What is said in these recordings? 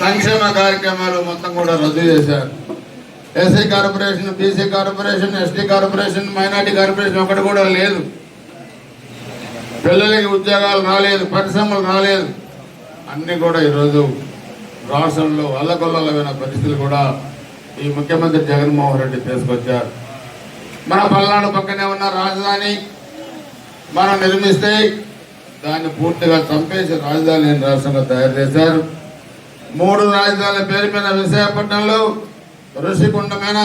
సంక్షేమ కార్యక్రమాలు మొత్తం కూడా రద్దు చేశారు. SC corporation BC corporation ST corporation minority corporation ఒకటి కూడా లేదు. పిల్లలకి ఉద్యోగాలు రాలేదు పరిశ్రమలు రాలేదు. అన్నీ కూడా ఈరోజు రాష్ట్రంలో అల్లకొల్లమైన పరిస్థితులు కూడా ఈ ముఖ్యమంత్రి జగన్మోహన్ రెడ్డి తీసుకొచ్చారు. మన పల్నాడు పక్కనే ఉన్న రాజధాని మనం నిర్మిస్తే దాన్ని పూర్తిగా చంపేసి రాజధాని రాష్ట్రంగా తయారు చేశారు. మూడు రాజధానుల పేరు మీద విశాఖపట్నంలో ఋషికుండమైన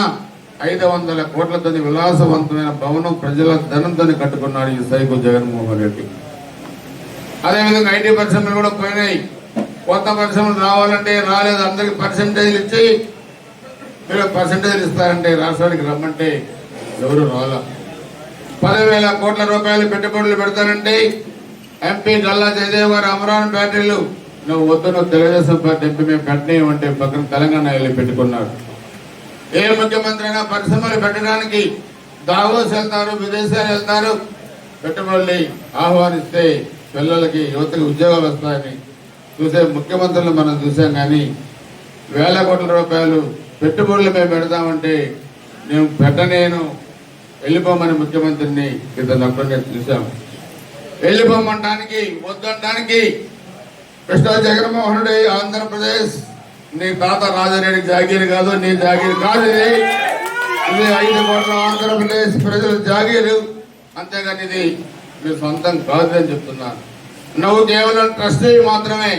ఐదు వందల కోట్లతో విలాసవంతమైన భవనం ప్రజల ధనంతో కట్టుకున్నాడు ఈ సైకు జగన్మోహన్ రెడ్డి. అదేవిధంగా ఐటీ పరిశ్రమలు కూడా పోయినాయి. కొత్త పరిశ్రమలు రావాలంటే రాలేదు. అందరికి పర్సంటేజ్లు ఇచ్చి మీరు పర్సంటేజ్లు ఇస్తారంటే రాష్ట్రానికి రమ్మంటే ఎవరు రాలా? పదివేల కోట్ల రూపాయలు పెట్టుబడులు పెడతారంటే ఎంపీ గల్లా జయదేవ్ గారు అమరావతి బ్యాటరీలు నువ్వు వద్దు నువ్వు తెలుగుదేశం పార్టీ ఎంపీ మేము పెట్టనేయమంటే పక్కన తెలంగాణ వెళ్ళి పెట్టుకున్నాడు ఏ ముఖ్యమంత్రి అయినా పరిశ్రమలు పెట్టడానికి దావోస్ వెళ్తారు విదేశాలు వెళ్తారు. పెట్టుబడులు ఆహ్వానిస్తే పిల్లలకి యువతకి ఉద్యోగాలు వస్తాయని చూసే ముఖ్యమంత్రులు మనం చూసాం కానీ వేల కోట్ల రూపాయలు పెట్టుబడులు మేము పెడతామంటే నేను పెట్టనేను వెళ్ళిపోమని ముఖ్యమంత్రిని ఇద్దరు ఒక్కరిని చూసాం. వెళ్ళిపోమంటానికి వద్దంటానికి కృష్ణ జగన్మోహన్ రెడ్డి ఆంధ్రప్రదేశ్. నీ తాత రాజారెడ్డి జాగీర్ కాదు నీ జాగీర్ కాదు ఇది. ఐదు కోట్ల ఆంధ్రప్రదేశ్ ప్రజల జాగీరు. అంతేగాని ఇది మీ సొంతం కాదు అని చెప్తున్నాను. నువ్వు కేవలం ట్రస్టీ మాత్రమే.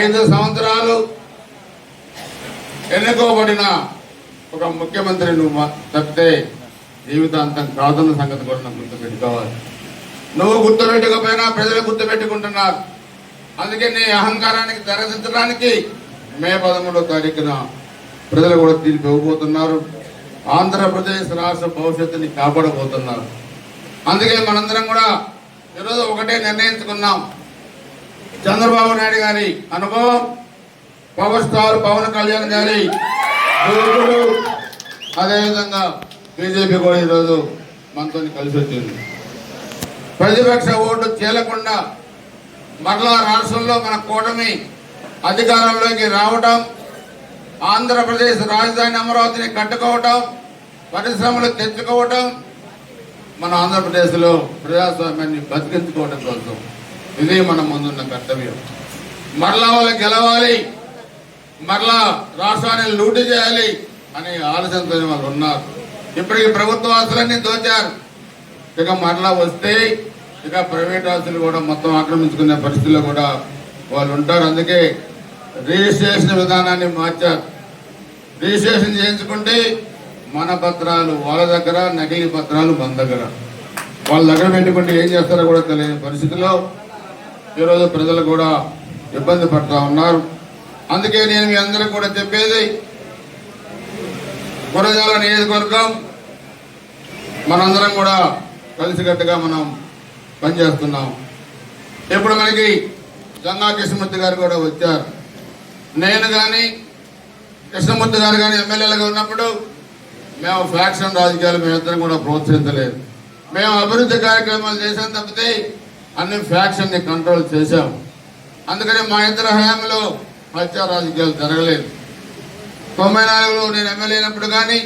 ఐదు సంవత్సరాలు ఎన్నుకోబడిన ఒక ముఖ్యమంత్రి నువ్వు తప్పితే జీవితాంతం కాదన్న సంగతి కూడా నాకు గుర్తు పెట్టుకోవాలి నువ్వు గుర్తుపెట్టుకోపోయినా ప్రజలు గుర్తు పెట్టుకుంటున్నారు అందుకే నీ అహంకారానికి తెరదించడానికి మే పదమూడో తారీఖున ప్రజలు కూడా దీనికి ఇవ్వబోతున్నారు. ఆంధ్రప్రదేశ్ రాష్ట్ర భవిష్యత్తుని కాపాడబోతున్నారు. అందుకే మనందరం కూడా ఈరోజు ఒకటే నిర్ణయించుకున్నాం. చంద్రబాబు నాయుడు గారి అనుభవం పవర్ స్టార్ పవన్ కళ్యాణ్ గారి దూకుడు అదేవిధంగా బీజేపీ కూడా ఈరోజు మనతో కలిసి వచ్చింది ప్రతిపక్ష ఓటు చేయకుండా మరలా రాష్ట్రంలో మన కూటమి అధికారంలోకి రావటం ఆంధ్రప్రదేశ్ రాజధాని అమరావతిని కట్టుకోవటం పరిశ్రమలు తెచ్చుకోవటం మన ఆంధ్రప్రదేశ్లో ప్రజాస్వామ్యాన్ని బతికించుకోవడం కోసం ఇది మన ముందున్న కర్తవ్యం. మరలా వాళ్ళు గెలవాలి మరలా రాష్ట్రాన్ని లూటు చేయాలి అనే ఆలోచనతో వాళ్ళు ఉన్నారు. ఇప్పటికీ ప్రభుత్వ ఆస్తులన్నీ దోచారు. ఇక మరలా వస్తే ఇక ప్రైవేట్ ఆస్తులు కూడా మొత్తం ఆక్రమించుకునే పరిస్థితిలో కూడా వాళ్ళు ఉంటారు. అందుకే రిజిస్ట్రేషన్ విధానాన్ని మార్చారు. రిజిస్ట్రేషన్ చేయించుకుంటే మన పత్రాలు వాళ్ళ దగ్గర నకిలీ పత్రాలు మన దగ్గర. వాళ్ళ దగ్గర పెట్టుకుంటే ఏం చేస్తారో కూడా తెలియని పరిస్థితిలో ఈరోజు ప్రజలు కూడా ఇబ్బంది పడుతూ ఉన్నారు. అందుకే నేను మీ అందరికి కూడా చెప్పేది గురజాల నియోజకవర్గం మనందరం కూడా కలిసికట్టుగా మనం పనిచేస్తున్నాం. ఇప్పుడు మనకి గంగా కృష్ణమూర్తి గారు కూడా వచ్చారు. నేను కానీ కృష్ణమూర్తి గారు కానీ ఎమ్మెల్యేలుగా ఉన్నప్పుడు మేము ఫ్యాక్షన్ రాజకీయాలు మేమిద్దరం కూడా ప్రోత్సహించలేదు. మేము అభివృద్ధి కార్యక్రమాలు చేసాం తప్పితే అన్ని ఫ్యాక్షన్ని కంట్రోల్ చేశాం. అందుకని మా ఇద్దరు హయాంలో హత్య రాజకీయాలు జరగలేదు. తొంభై నాలుగులో నేను ఎమ్మెల్యే అయినప్పుడు కానీ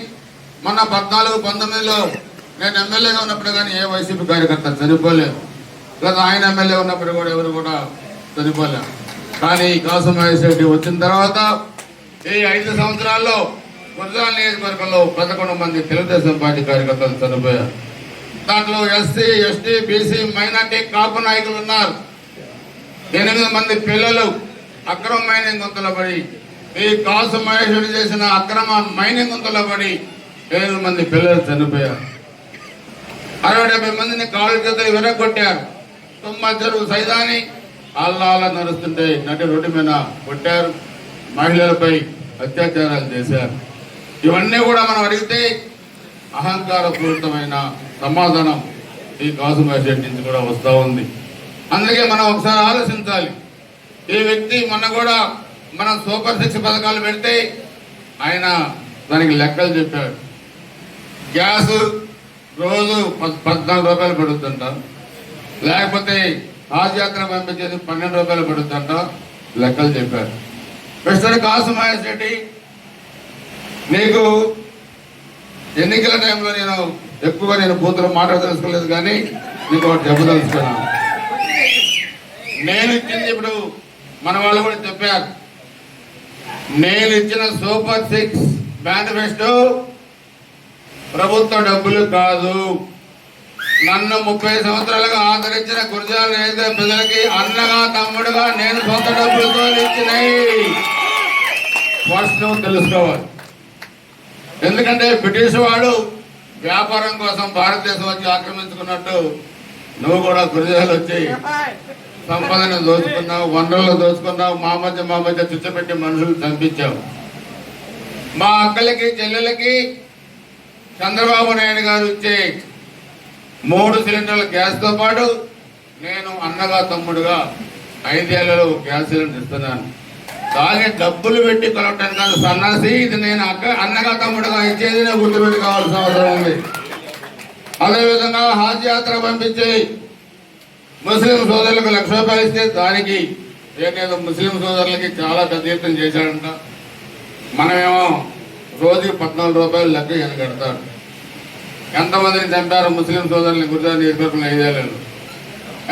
మొన్న పద్నాలుగు పంతొమ్మిదిలో నేను ఎమ్మెల్యేగా ఉన్నప్పుడు కానీ ఏ వైసీపీ కార్యకర్త చనిపోలేదు. గత ఆయన ఎమ్మెల్యే ఉన్నప్పుడు కూడా ఎవరు కూడా చనిపోలేదు కానీ కాసు మహేష్ రెడ్డి వచ్చిన తర్వాత ఈ ఐదు సంవత్సరాల్లో గుజరాల్ నియోజకవర్గంలో పదకొండు మంది తెలుగుదేశం పార్టీ కార్యకర్తలు చనిపోయారు. దాంట్లో SC ST BC minority Kapu నాయకులు ఉన్నారు. ఎనిమిది మంది పిల్లలు అక్రమ మైనింగ్ గుంతలో పడి ఈ కాసు మహేశ్వరి చేసిన అక్రమ మైనింగ్ గుంతలో పడి ఎనిమిది మంది పిల్లలు చనిపోయారు. అరవై డెబ్బై మందిని కాళ్ళు చేతులు విరగొట్టారు. తుమ్మ చెరువు సైదాని అల్లాల నడుస్తుంటే నటి రోడ్డు మీద కొట్టారు. మహిళలపై అత్యాచారాలు చేశారు. ఇవన్నీ కూడా మనం అడిగితే అహంకారపూరితమైన సమాధానం ఈ కాసు రెడ్డి నుంచి కూడా వస్తూ ఉంది. అందుకే మనం ఒకసారి ఆలోచించాలి. ఈ వ్యక్తి మొన్న కూడా మనం సూపర్ సిక్స్ పథకాలు పెడితే ఆయన దానికి లెక్కలు చెప్పాడు. గ్యాస్ రోజు పద్నాలుగు రూపాయలు పెడుతుంటారు లేకపోతే రాజయాత్ర పంపించేది పన్నెండు రూపాయలు పడుతుంట లెక్కలు చెప్పారు. మిస్టర్ కాసుమహేష్ రెడ్డి నీకు ఎన్నికల టైంలో నేను ఎక్కువగా నేను కూతురు మాట్లాడదలుచుకోలేదు కానీ నీకు ఒకటి చెప్పదలుచుకున్నాను. నేను ఇచ్చింది ఇప్పుడు మన వాళ్ళు కూడా చెప్పారు. నేను ఇచ్చిన సూపర్ సిక్స్ మేనిఫెస్టో ప్రభుత్వ డబ్బులు కాదు. నన్ను ముప్పై సంవత్సరాలుగా ఆదరించిన గురుజాల నియోజక ప్రజలకి అన్నగా తమ్ముడుగా నేను సొంత డబ్బులతో ఇచ్చినాయి ఫస్ట్ నువ్వు తెలుసుకోవాలి. ఎందుకంటే బ్రిటిష్ వాడు వ్యాపారం కోసం భారతదేశం వచ్చి ఆక్రమించుకున్నట్టు నువ్వు కూడా గురుజాలు వచ్చి సంపదను దోచుకున్నావు వనరులు దోచుకున్నావు మా మధ్య మా మధ్య చుచ్చపెట్టి మనుషులు చంపించావు. మా అక్కలకి చెల్లెలకి చంద్రబాబు నాయుడు గారు ఇచ్చే మూడు సిలిండర్ల గ్యాస్తో పాటు నేను అన్నగా తమ్ముడుగా ఐదేళ్ళలో గ్యాస్ సిలిండర్ ఇస్తున్నాను. కానీ డబ్బులు పెట్టి కొనటానికి కాదు సన్నాసి ఇది నేను అక్క అన్నగా తమ్ముడుగా ఇచ్చేది నేను గుర్తుపెట్టుకోవాల్సిన అవసరం ఉంది. అదేవిధంగా హాజ్ యాత్ర పంపించి ముస్లిం సోదరులకు లక్ష రూపాయలు ఇస్తే దానికి ఏదేదో ముస్లిం సోదరులకి చాలా పెద్ద ఎత్తున చేశాడంట. మనమేమో రోజుకి పద్నాలుగు రూపాయలు లెక్క కడతాడు. ఎంతమందిని చంపారు ముస్లిం సోదరులని గుజరాత్ నియోజకవర్గంలో ఐదేళ్ళలో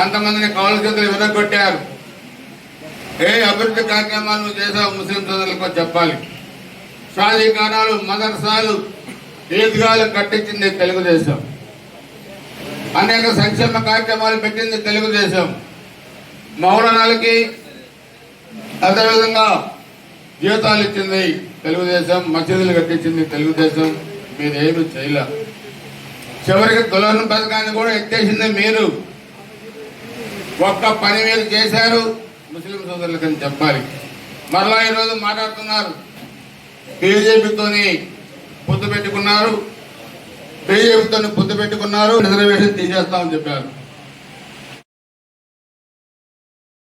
ఎంతమందిని కౌలు చేతులు వినగొట్టారు ఏ అభివృద్ధి కార్యక్రమాలు చేశావు ముస్లిం సోదరులకు చెప్పాలి. షాదీ మదర్సాలు ఈద్గాలు కట్టించింది తెలుగుదేశం. అనేక సంక్షేమ కార్యక్రమాలు పెట్టింది తెలుగుదేశం. మౌలనాలకి అదేవిధంగా జీతాలు ఇచ్చింది తెలుగుదేశం మసీదులు కట్టించింది తెలుగుదేశం. మీరేమి చేయలేదు చివరికి తులన పథకాన్ని కూడా ఎత్తేసింది మీరు. ఒక్క పని మీరు చేశారు. ముస్లిం సోదరులకని చెప్పాలి. మరలా ఈరోజు మాట్లాడుతున్నారు. బీజేపీతోని పొత్తు పెట్టుకున్నారు. బీజేపీతో పొత్తు పెట్టుకున్నారు. రిజర్వేషన్ తీసేస్తామని చెప్పారు.